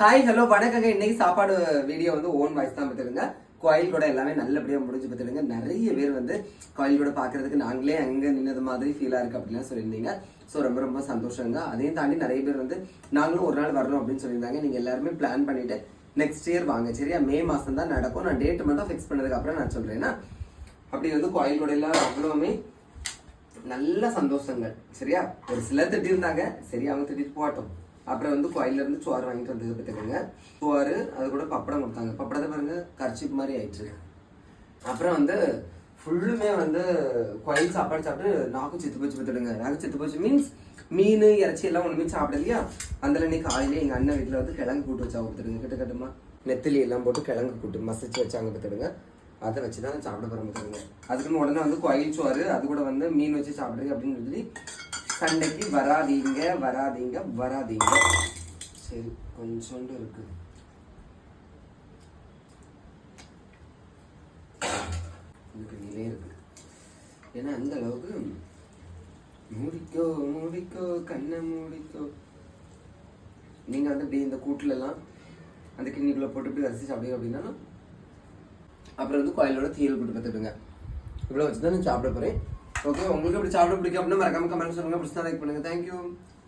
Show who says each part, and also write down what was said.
Speaker 1: Hi hello வணக்கங்க. இன்னைக்கு சாப்பாடு வீடியோ வந்து ஓன் வாய்ஸ் தான் பார்த்துருங்க கோயில் கூட எல்லாமே நல்லபடியாக முடிஞ்சு பார்த்துருங்க நிறைய பேர் வந்து கோயில் கூட பார்க்கறதுக்கு நாங்களே அங்கே நின்னது மாதிரி ஃபீலாக இருக்கு அப்படிலாம் சொல்லியிருந்தீங்க. ஸோ ரொம்ப ரொம்ப சந்தோஷங்க. அதையும் தாண்டி நிறைய பேர் வந்து நாங்களும் ஒரு நாள் வரணும் அப்படின்னு சொல்லியிருந்தாங்க. நீங்கள் எல்லாருமே பிளான் பண்ணிவிட்டு நெக்ஸ்ட் இயர் வாங்க சரியா? மே மாதம் தான் நடக்கும். நான் டேட் மட்டும் ஃபிக்ஸ் பண்ணதுக்கப்புறம் நான் சொல்கிறேன்னா அப்படி வந்து கோயில் கூட எல்லாம் அவ்வளோவுமே நல்ல சந்தோஷங்கள் சரியா? ஒரு சிலர் திட்டிருந்தாங்க. சரி அவங்க திட்டிட்டு போகட்டும். அப்புறம் வந்து கோயிலேருந்து சோறு வாங்கிட்டு வந்தது பார்த்துக்கோங்க. சோறு அது கூட பப்படம் கொடுத்தாங்க. பப்படத்தை பாருங்க கர்ச்சிப் மாதிரி ஆயிடுச்சு. அப்புறம் வந்து ஃபுல்லுமே வந்து கோயில் சாப்பாடு சாப்பிட்டு நாக்கு செத்து போச்சு பார்த்துடுங்க நாக்கு செத்து போச்சு மீன்ஸ் மீன் இறைச்சி எல்லாம் ஒன்றுமே சாப்பிடலையா? அதில் இன்னைக்கு காலையில் எங்கள் அண்ணன் வீட்டில் வந்து கிழங்கு கூட்டு வச்சா கொடுத்துடுங்க. கிட்ட கட்டுமா? நெத்திலி எல்லாம் போட்டு கிழங்கு கூட்டு மசிச்சு வச்சாங்க பார்த்துடுங்க. அதை வச்சு தான் சாப்பிட போகிறோம் பார்த்துடுங்க அதுக்குன்னு உடனே வந்து கோயில் சோறு அது கூட வந்து மீன் வச்சு சாப்பிடுங்க அப்படின்னு சொல்லி சண்டைக்கு வராதீங்க வராதீங்க வராதீங்க. சரி கொஞ்சோண்டு இருக்கு. இதுக்கு நிலை ஏன்னா அந்த அளவுக்கு மூடிக்கோ மூடிக்கோ கண்ணை மூடிக்கோ. நீங்க வந்து இப்படி இந்த கூட்டுலலாம் அந்த கிண்ணிக்குள்ள போட்டு இப்படி ரசிச்சு சாப்பிடுங்க அப்படின்னா அப்புறம் வந்து கோயிலோட தீயல் கூட்டு பார்த்துடுங்க இவ்வளோ வச்சு தான் நான் சாப்பிட போறேன். ஓகே உங்களுக்கு எப்படி சாப்பிட பிடிக்கும் அப்படின்னா மறக்காம கமெண்ட் சொல்லுங்க. பிடிச்சா லைக் பண்ணுங்க. தேங்க்யூ